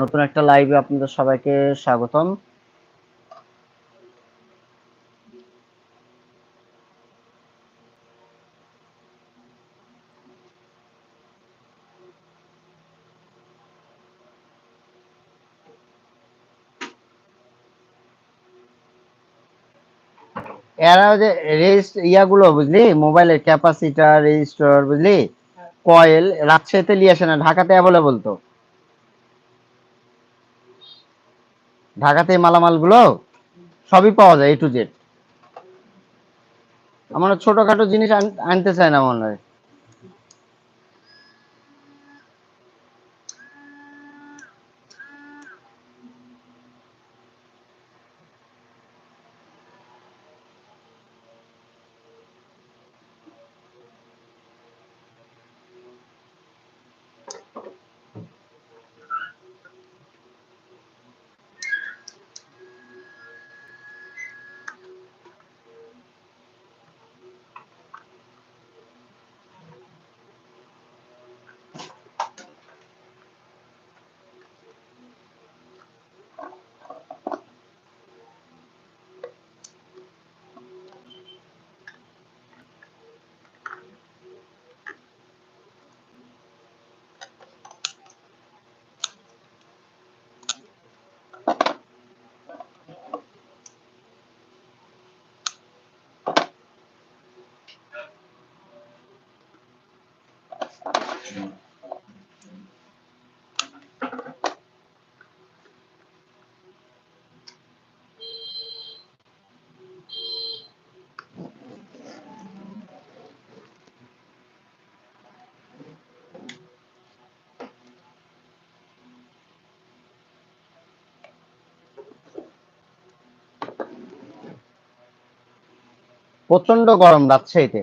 নতুন একটা লাইভে আপনাদের সবাইকে স্বাগতম। এরা যে রেজিস্ট ইয়াগুলো বুঝলি মোবাইলের ক্যাপাসিটার রেজিস্টার বুঝলি? কয়েল রাজশাহীতে নিয়ে আসে না ঢাকাতে অ্যাভেলেবল তো? ঢাকাতে মালামালগুলো সবই পাওয়া যায় এ টু জেড আমার ছোটখাটো জিনিস আনতে চাই না মনে হয়। প্রচণ্ড গরম রাজশাহীতে।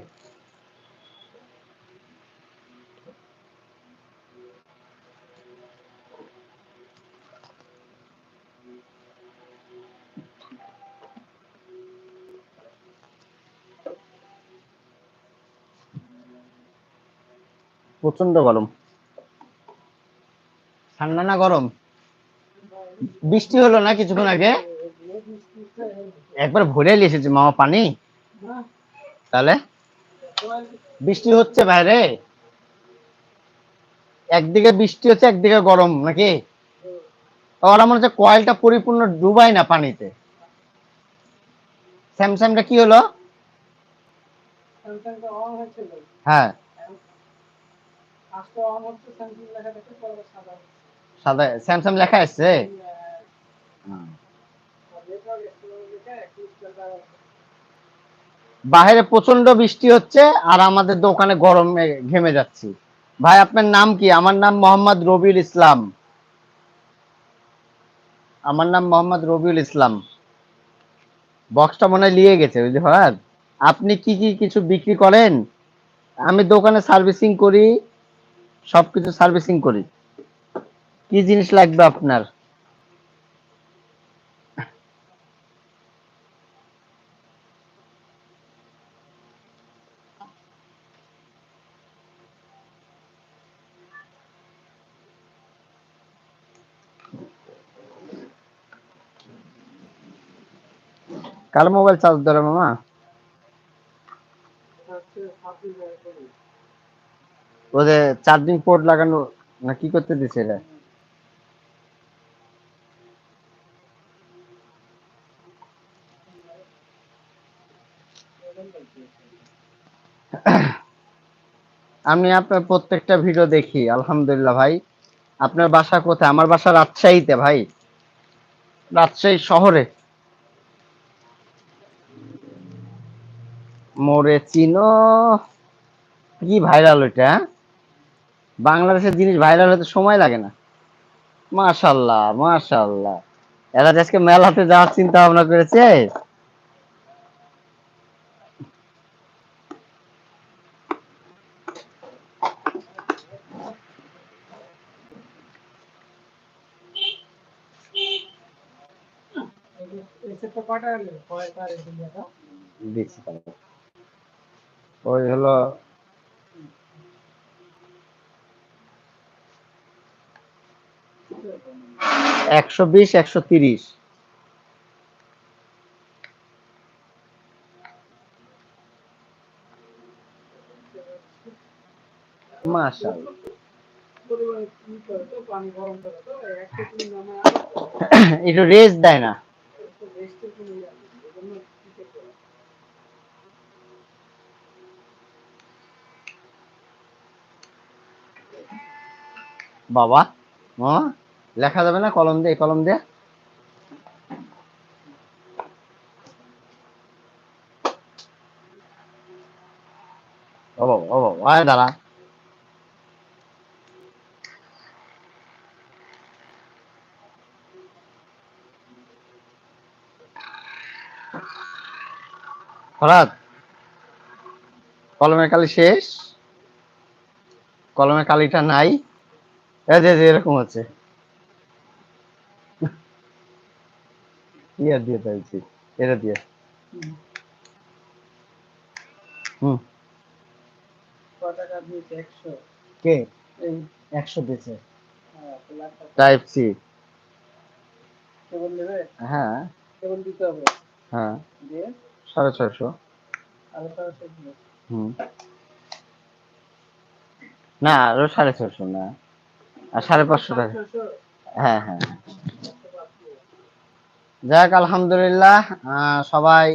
প্রচণ্ড গরম। ঠান্ডা না গরম? বৃষ্টি হলো না কিছুক্ষণ আগে? একবার ভরে এসেছে মামা পানি? তাহলে? বৃষ্টি হচ্ছে বাইরে? একদিকে বৃষ্টি হচ্ছে একদিকে গরম নাকি? ওরা মনে হচ্ছে কয়েলটা পরিপূর্ণ ডুবাই না পানিতে। স্যামসাংটা কি হলো? হ্যাঁ আজকে অন হচ্ছে স্যামসাং লেখা দেখতে পরে সাদা। স্যামসাং লেখা আছে বাইরে প্রচণ্ড বৃষ্টি হচ্ছে আর আমাদের দোকানে গরমে ঘেমে যাচ্ছি। ভাই আপনার নাম কি? আমার নাম মোহাম্মদ রবিউল ইসলাম। আমার নাম মোহাম্মদ রবিউল ইসলাম। বক্সটা মনে হয় নিয়ে গেছে বুঝলি হয় আপনি কি কি কিছু বিক্রি করেন? আমি দোকানে সার্ভিসিং করি সবকিছু সার্ভিসিং করি। কি জিনিস লাগবে আপনার? কার মোবাইল চার্জ ধরে মামা? ওদের চার্জিং পোর্ট লাগানো, না কি করতে দিছে এটা আমি আপনার প্রত্যেকটা ভিডিও দেখি, আলহামদুলিল্লাহ ভাই। আপনার বাসা কোথায়? আমার বাসা রাজশাহীতে ভাই। রাজশাহী শহরে। মোরে চিনো? কি ভাইরাল ওইটা হ্যাঁ? বাংলাদেশের জিনিস ভাইরাল হতে সময় লাগে না। মাশাল্লাহ মাশাল্লাহ। এরা আজকে মেলাতে যাওয়ার চিন্তা ভাবনা করেছে দেখছি ওই হলো একশো বিশ একটা রেস্ট দেয় না? বাবা মামা লেখা যাবে না, কলম দিয়ে কলম দিয়ে। দাঁড়া। কলমের কালি শেষ। কলমের কালিটা নাই। এরকম আছে ইয়ার দিয়ে চাইছি এটা দিয়ে হুম ক একশো দিয়েছে হ্যাঁ, টাইপ সি হ্যাঁ। হ্যাঁ। সাড়ে ছয়শো। হুম। না আরও সাড়ে ছয়শো না। আর সাড়ে পাঁচশো টাকা। পাঁচশো হ্যাঁ হ্যাঁ। যাক, আলহামদুলিল্লাহ সবাই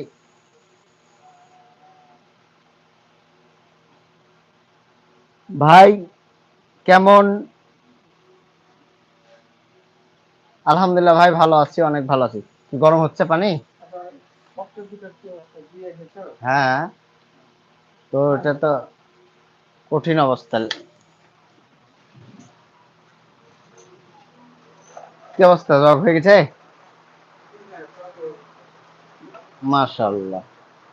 ভাই কেমন? আলহামদুলিল্লাহ ভাই ভালো আছি, অনেক ভালো আছি। কি গরম হচ্ছে পানি? হ্যাঁ তো এটা তো কঠিন অবস্থা। কি অবস্থা, জগ হয়ে গেছে? মাশাল্লাহ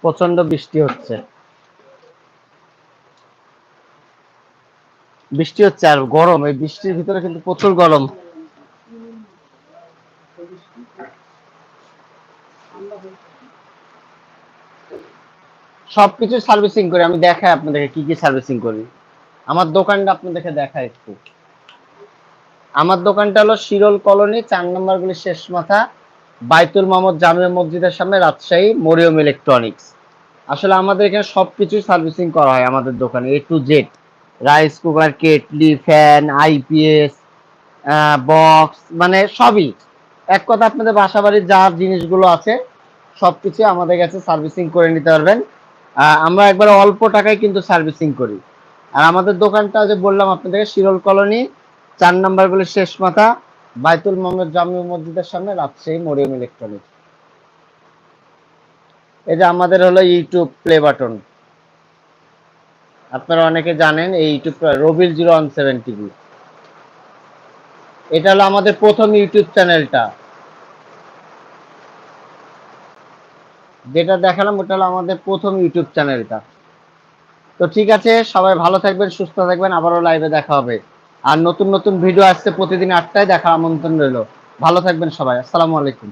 প্রচণ্ড বৃষ্টি হচ্ছে। বৃষ্টি হচ্ছে আর গরম, এই বৃষ্টির ভিতরে কিন্তু প্রচুর গরম। সবকিছু সার্ভিসিং করি, আমি দেখাই আপনাদেরকে কি কি সার্ভিসিং করি। আমার দোকানটা আপনাদেরকে দেখাই একটু। আমার দোকানটা হলো শিরোল কলোনি, চার নম্বর গুলি শেষ মাথা। বাইতুল মোহাম্মদ জামিয়া মসজিদের সামনে রাজশাহী মরিয়ম ইলেকট্রনিক্স। আসলে আমাদের এখানে সবকিছু সার্ভিসিং করা হয় আমাদের দোকানে A to Z rice cooker, kettle, fan IPS box মানে সবই। এক কথা আপনাদের বাসা বাড়ির যা জিনিসগুলো আছে সবকিছু আমাদের কাছে সার্ভিসিং করে নিতে পারবেন। আমরা একবার অল্প টাকায় কিন্তু সার্ভিসিং করি। আর আমাদের দোকানটা যে বললাম আপনাদের শিরোল কলোনি, চার নাম্বার গুলি শেষ মাথা। বাইতুল মোহাম্মদ জামি মসজিদের সামনে রাজশাহী মরিয়ম ইলেকট্রনিক্স এই যে আমাদের হলো ইউটিউব প্লে বাটন। আপনারা অনেকে জানেন এই ইউটিউব রবিল জিরো ওয়ান সেভেন টিভি। এটা হলো আমাদের প্রথম ইউটিউব চ্যানেলটা। যেটা দেখালাম, ওটা হলো আমাদের প্রথম ইউটিউব চ্যানেলটা। তো ঠিক আছে, সবাই ভালো থাকবেন, সুস্থ থাকবেন, আবারও লাইভে দেখা হবে। আর নতুন নতুন ভিডিও আসছে প্রতিদিন আটটায় দেখা আমন্ত্রণ রইল। ভালো থাকবেন সবাই, আসসালামু আলাইকুম।